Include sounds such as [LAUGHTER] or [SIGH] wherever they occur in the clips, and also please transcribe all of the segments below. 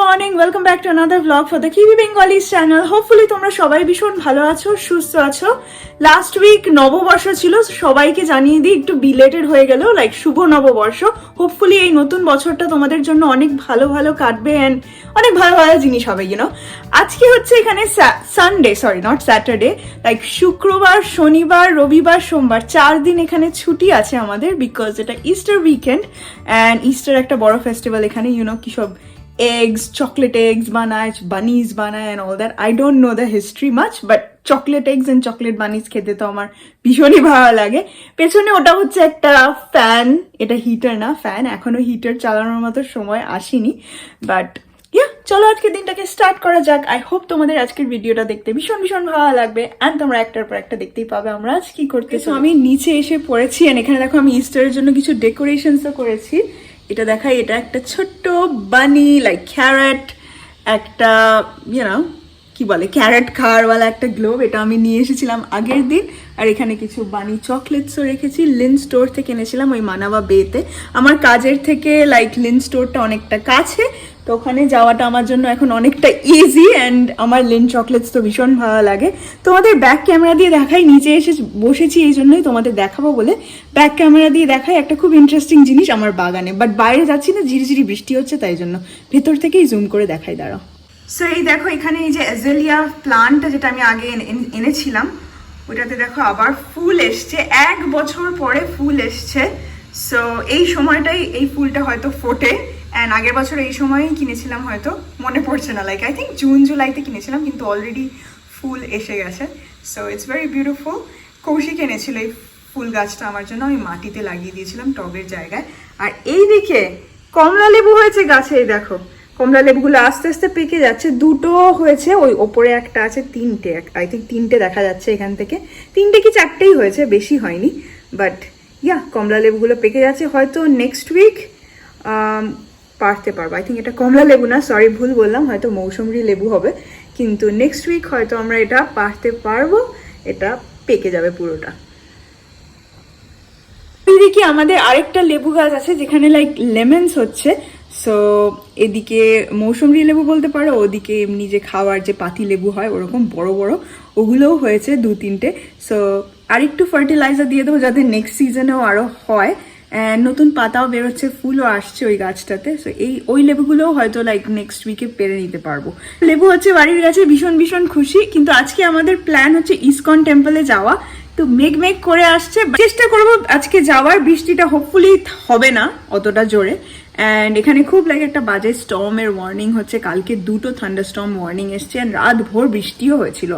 Morning welcome back to another blog for the কিবি Bengalis channel hopefully তোমরা সবাই ভীষণ ভালো আছো, সুস্থ আছো। লাস্ট উইক নববর্ষ ছিল, সবাইকে জানিয়ে দিই, একটু বিলেটেড হয়ে গেল লাইক শুভ নববর্ষ। হোপফুলি এই নতুন বছরটা তোমাদের জন্য অনেক ভালো ভালো কাটবে অ্যান্ড অনেক ভালো ভালো জিনিস হবে ইউনো আজকে হচ্ছে এখানে Sunday sorry not Saturday like শুক্রবার, শনিবার, রবিবার, সোমবার, চার দিন এখানে ছুটি আছে আমাদের বিকজ এটা ইস্টার উইকেন্ড অ্যান্ড ইস্টার একটা বড় ফেস্টিভ্যাল এখানে ইউনো কি সব eggs, chocolate eggs বানায় bunnies বানায় and all that. I don't know the history much, but chocolate eggs and chocolate bunnies খেতে তো আমার ভীষণই ভালো লাগে। পেছনে ওটা হচ্ছে একটা ফ্যান এটা হিটার না ফ্যান এখনও হিটার চালানোর মতো সময় আসেনি। বাট ইয়া চলো আজকে দিনটাকে স্টার্ট করা যাক। আই হোপ তোমাদের আজকের ভিডিওটা দেখতে ভীষণ ভীষণ ভালো লাগবে। অ্যান্ড তোমরা একটার পর একটা দেখতেই পাবে আমরা আজ কি করতেছো। আমি নিচে এসে পড়েছি এখানে দেখো আমি ইস্টারের জন্য কিছু ডেকোরেশনসও করেছি। এটা দেখাই এটা একটা ছোট্ট বানি লাইক ক্যারেট একটা ইউনো কি বলে ক্যারেট খাওয়ারওয়ালা একটা গ্লোব এটা আমি নিয়ে এসেছিলাম আগের দিন। আর এখানে কিছু বানি চকলেটসও রেখেছি লিন স্টোর থেকে এনেছিলাম ওই মানাবা বেতে আমার কাজের থেকে লাইক লিন স্টোরটা অনেকটা কাছে তো ওখানে যাওয়াটা আমার জন্য এখন অনেকটা ইজি অ্যান্ড আমার লেন চকলেটস তো ভীষণ ভালো লাগে। তোমাদের ব্যাক ক্যামেরা দিয়ে দেখাই, নিচে এসে বসেছি এই জন্যই তোমাদের দেখাবো বলে। ব্যাক ক্যামেরা দিয়ে দেখাই একটা খুব ইন্টারেস্টিং জিনিস আমার বাগানে। বাট বাইরে যাচ্ছি না, ঝিরিঝিরি বৃষ্টি হচ্ছে তাই জন্য। ভেতর থেকেই জুম করে দেখাই, দাঁড়াও। সো এই দেখো, এখানে এই যে অ্যাজেলিয়া প্লান্টটা যেটা আমি আগে এনে- এনে- এনেছিলাম ওটাতে দেখো আবার ফুল এসছে। এক বছর পরে ফুল এসছে। সো এই সময়টাই এই ফুলটা হয়তো ফোটে। অ্যান্ড আগের বছর এই সময়ই কিনেছিলাম হয়তো, মনে পড়ছে না লাইক আই থিঙ্ক জুন জুলাইতে কিনেছিলাম, কিন্তু অলরেডি ফুল এসে গেছে। So it's very beautiful Koushik এনেছিল এই ফুল গাছটা আমার জন্য, আমি মাটিতে লাগিয়ে দিয়েছিলাম টবের জায়গায়। আর এইদিকে কমলা লেবু হয়েছে গাছে, এই দেখো। কমলা লেবুগুলো আস্তে আস্তে পেকে যাচ্ছে। দুটো হয়েছে, ওই ওপরে একটা আছে, তিনটে। আই থিঙ্ক তিনটে দেখা যাচ্ছে এখান থেকে। তিনটে কি চারটেই হয়েছে, বেশি হয়নি। বাট ইয়া কমলা লেবুগুলো পেকে যাচ্ছে। হয়তো নেক্সট উইক পারতে পারব। আই থিঙ্ক এটা কমলা লেবু না সরি ভুল বললাম, হয়তো মৌসুমরি লেবু হবে। কিন্তু নেক্সট উইক হয়তো আমরা এটা পারতে পারব, এটা পেকে যাবে পুরোটা। এদিকে আমাদের আরেকটা লেবু গাছ আছে, যেখানে লাইক লেমনস হচ্ছে। সো এদিকে মৌসুমরি লেবু বলতে পারো, ওদিকে এমনি যে খাওয়ার যে পাতি লেবু হয়, ওরকম বড় বড়, ওগুলোও হয়েছে দু তিনটে সো আরেকটু ফার্টিলাইজার দিয়ে দেবো যাতে নেক্সট সিজনেও আরও হয়। নতুন পাতাও বেরোচ্ছে, ফুলও আসছে ওই গাছটাতে। সো এই, ওই লেবুগুলোও হয়তো লাইক নেক্সট উইকে পেরে নিতে পারব। লেবু হচ্ছে বাড়ির গাছে ভীষণ ভীষণ খুশি। কিন্তু আজকে আমাদের প্ল্যান হচ্ছে ইসকন টেম্পলে যাওয়া। তো মেঘ মেঘ করে আসছে। চেষ্টা করব আজকে যাওয়ার। বৃষ্টিটা হোপফুলি হবে না অতটা জোরে। অ্যান্ড এখানে খুব লাগে একটা বাজে স্টর্মের ওয়ার্নিং হচ্ছে। কালকে দুটো থান্ডার স্টর্ম ওয়ার্নিং এসছে। অ্যান্ড রাত ভোর বৃষ্টিও হয়েছিল।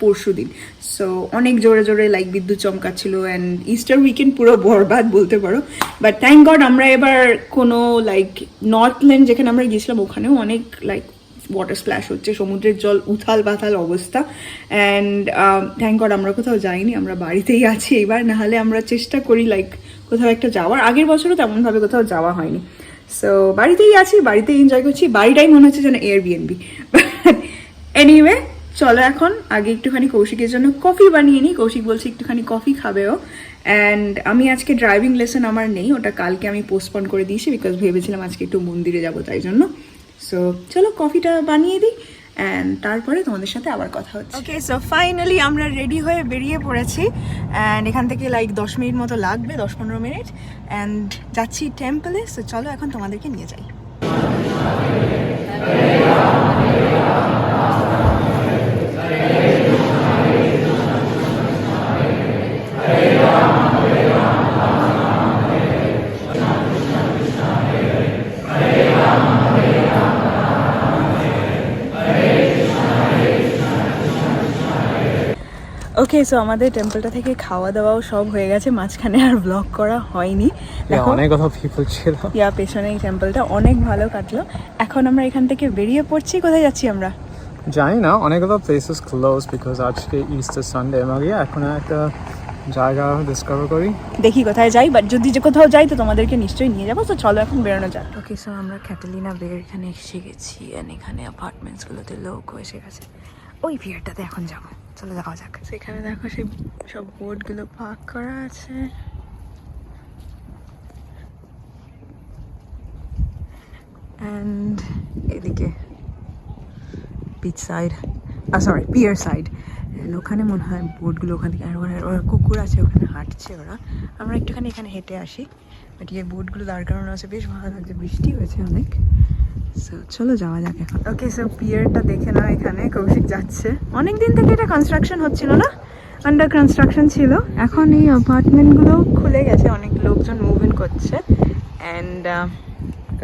পরশু দিন সো অনেক জোরে জোরে লাইক বিদ্যুৎ চমকাচ্ছিল অ্যান্ড ইস্টার উইকেন্ড পুরো বরবাদ বলতে পারো। বাট থ্যাংক গড আমরা এবার কোনো লাইক নর্থল্যান্ড যেখানে আমরা গেছিলাম ওখানেও অনেক লাইক ওয়াটার স্প্ল্যাশ হচ্ছে, সমুদ্রের জল, উথাল পাথাল অবস্থা। অ্যান্ড থ্যাংক গড আমরা কোথাও যাইনি, আমরা বাড়িতেই আছি এবার, নাহলে আমরা চেষ্টা করি লাইক কোথাও একটা যাওয়ার। আগের বছরও তেমনভাবে কোথাও যাওয়া হয়নি। সো বাড়িতেই আছি, বাড়িতেই এনজয় করছি, বাড়িটাই মনে হচ্ছে যেন এয়ার বিএনবি এনিওয়ে চলো এখন আগে একটুখানি কৌশিকের জন্য কফি বানিয়ে নিই। কৌশিক বলছে একটুখানি কফি খাবেও। অ্যান্ড আমি আজকে ড্রাইভিং লেসন আমার নেই, ওটা কালকে আমি পোস্টপন করে দিয়েছি বিকজ ভেবেছিলাম আজকে একটু মন্দিরে যাব তাই জন্য। সো চলো কফিটা বানিয়ে দিই অ্যান্ড তারপরে তোমাদের সাথে আবার কথা হচ্ছে। ওকে সো ফাইনালি আমরা রেডি হয়ে বেরিয়ে পড়েছি। অ্যান্ড এখান থেকে লাইক দশ মিনিট মতো লাগবে, দশ পনেরো মিনিট। অ্যান্ড যাচ্ছি টেম্পলে সো চলো এখন তোমাদেরকে নিয়ে যাই। সো আমাদের টেম্পলটা থেকে খাওয়া দাওয়াও সব হয়ে গেছে মাঝখানে আর ব্লগ করা হয়নি। দেখো। অনেক কথা পিপল ছিল। ইয়া পেছনে এই টেম্পলটা অনেক ভালো কাটলো। এখন আমরা এখান থেকে বেরিয়ে পড়ছি কোথায় যাচ্ছি আমরা? জানি না অনেকগুলো প্লেসেস ক্লোজ বিকজ আজকে ইস্টার সানডে আমাকে এখন একটা জায়গা ডিসকভার করি। দেখি কোথায় যাই বাট যদি যে কোথাও যাই তো তোমাদেরকে নিশ্চয়ই নিয়ে যাব। তো চলো এখন বেরোনো যাক। ওকে সো আমরা ক্যাটালিনা বের এখানে এসে গেছি এখানে অ্যাপার্টমেন্টসগুলোতে লোক এসে গেছে। ওই ভিড়টাতে এখন যাব। চলো যাওয়া যাক। সেখানে দেখো সেই সব বোর্ডগুলো পার্ক করা আছে। অ্যান্ড এদিকে beach side sorry pier side ওখানে মনে হয় বোটগুলো ওখান থেকে আর ওরা ওরা কুকুর আছে ওখানে হাঁটছে ওরা। আমরা একটুখানি এখানে হেঁটে আসি। বাট এই বোটগুলো দাঁড় করানো আছে বেশ ভালো লাগছে। বৃষ্টি হয়েছে অনেক। চলো যাওয়া যাক এখন। ওকে সো পিয়ারটা দেখে নাও এখানে কৌশিক যাচ্ছে। অনেক দিন থেকে এটা কনস্ট্রাকশন হচ্ছিল না? আন্ডার কনস্ট্রাকশন ছিল। এখন এই অ্যাপার্টমেন্টগুলো খুলে গেছে অনেক লোকজন মুভ ইন করছে অ্যান্ড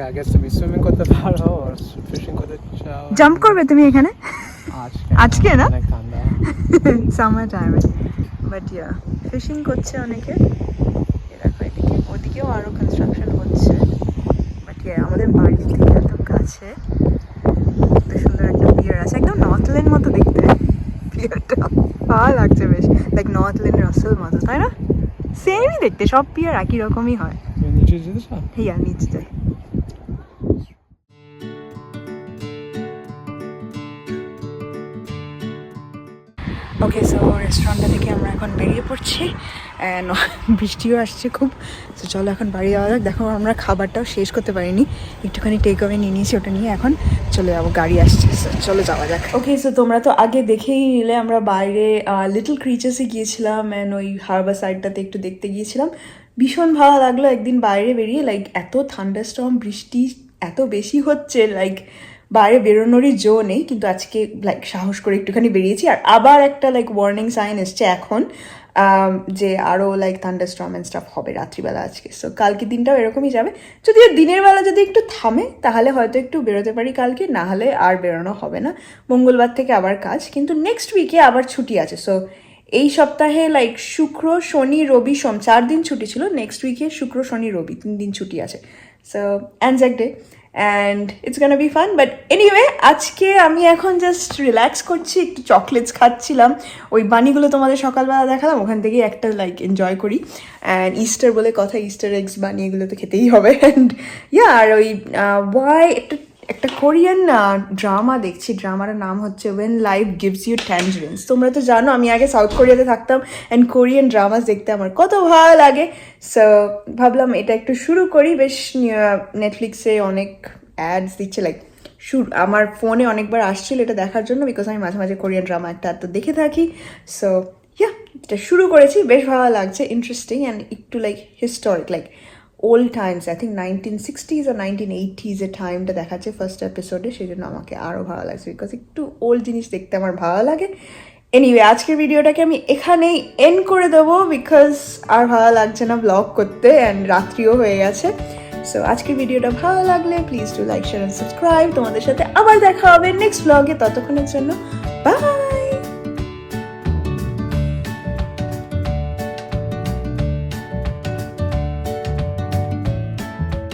I guess তুমি সুইমিং করতে পারো আর ফিশিং করতে চাও। জাম্প করবে তুমি এখানে? আজকে না? সামার টাইমে বাট ইয়া ফিশিং করছে অনেকে। এ দেখো এদিকে ওদিকেও আরও কনস্ট্রাকশন হচ্ছে বাট ইয়া আমাদের বাড়ি থেকে কাছে সুন্দর একটা পিয়ার আছে। একদম নর্থ লেন মতো দেখতে। পিয়ারটা ভালো লাগছে বেশ। লাইক নর্থ লেন রাসেল মতো তাই না? সেমই দেখতে সব পিয়ার একই রকমই হয়। নিচে যেতে হিয়া নিচে ওকে সো রেস্টুরেন্টটা থেকে আমরা এখন বেরিয়ে পড়ছি। [LAUGHS] বৃষ্টিও আসছে খুব। তো চলো এখন বাড়ি যাওয়া যাক। দেখো, আমরা খাবারটাও শেষ করতে পারিনি। একটুখানি টেক অ্যাওয়ে নিয়ে নিয়েছি, ওটা নিয়ে এখন চলে যাব। গাড়ি আসছে চলো যাওয়া যাক। ওকে সো তোমরা তো আগে দেখেই নিলে, আমরা বাইরে লিটল ক্রিচার্সে গিয়েছিলাম অ্যান্ড ওই হারবার সাইডটাতে একটু দেখতে গিয়েছিলাম। ভীষণ ভালো লাগল একদিন বাইরে বেরিয়ে লাইক এত থান্ডারস্টর্ম বৃষ্টি এত বেশি হচ্ছে লাইক বাইরে বেরোনোরই জো নেই। কিন্তু আজকে লাইক সাহস করে একটুখানি বেরিয়েছি। আর আবার একটা লাইক ওয়ার্নিং সাইন এসছে এখন। যে আরও লাইক থান্ডারস্টর্ম অ্যান্ড স্টাফ হবে রাত্রিবেলা আজকে। সো কালকে দিনটাও এরকমই যাবে। যদিও দিনের বেলা যদি একটু থামে, তাহলে হয়তো একটু বেরোতে পারি কালকে, না হলে আর বেরোনো হবে না। মঙ্গলবার থেকে আবার কাজ, কিন্তু নেক্সট উইকে আবার ছুটি আছে। সো এই সপ্তাহে লাইক শুক্র, শনি, রবি, সোম, চার দিন ছুটি ছিল। নেক্সট উইকে শুক্র, শনি, রবি, তিন দিন ছুটি আছে। So Anzac Day and it's gonna be fun but anyway আজকে আমি এখন জাস্ট রিল্যাক্স করছি, একটু চকলেটস খাচ্ছিলাম। ওই বানিগুলো তোমাদের সকালবেলা দেখালাম, ওখান থেকেই একটা লাইক এনজয় করি। অ্যান্ড ইস্টার বলে কথা ইস্টার এগস বানি এগুলো তো খেতেই হবে। [LAUGHS] অ্যান্ড ইয়া আর ওই ওয়াই একটা একটা কোরিয়ান ড্রামা দেখছি। ড্রামার নাম হচ্ছে when life gives you tangerines তোমরা তো জানো, আমি আগে সাউথ কোরিয়াতে থাকতাম অ্যান্ড কোরিয়ান ড্রামাস দেখতে আমার কত ভালো লাগে। সো ভাবলাম এটা একটু শুরু করি। বেশ নেটফ্লিক্সে অনেক অ্যাডস দিচ্ছে। লাইক শুরু, আমার ফোনে অনেকবার আসছিল এটা দেখার জন্য বিকজ আমি মাঝে মাঝে কোরিয়ান ড্রামা একটা তো দেখে থাকি। সো ইয়া এটা শুরু করেছি। বেশ ভালো লাগছে ইন্টারেস্টিং অ্যান্ড একটু like historic like old times I think nineteen sixties R nineteen এইটিজের টাইমটা দেখাচ্ছে ফার্স্ট এপিসোডে সেই জন্য আমাকে আরও ভালো লাগছে বিকজ একটু ওল্ড জিনিস দেখতে আমার ভালো লাগে। এনিওয়ে আজকের ভিডিওটাকে আমি এখানেই এন্ড করে দেবো বিকজ আর ভালো লাগছে না ব্লগ করতে অ্যান্ড রাত্রিও হয়ে গেছে। সো আজকের ভিডিওটা ভালো লাগলে please to like share and subscribe তোমাদের সাথে আবার দেখা হবে নেক্সট ব্লগে ততক্ষণের জন্য বাই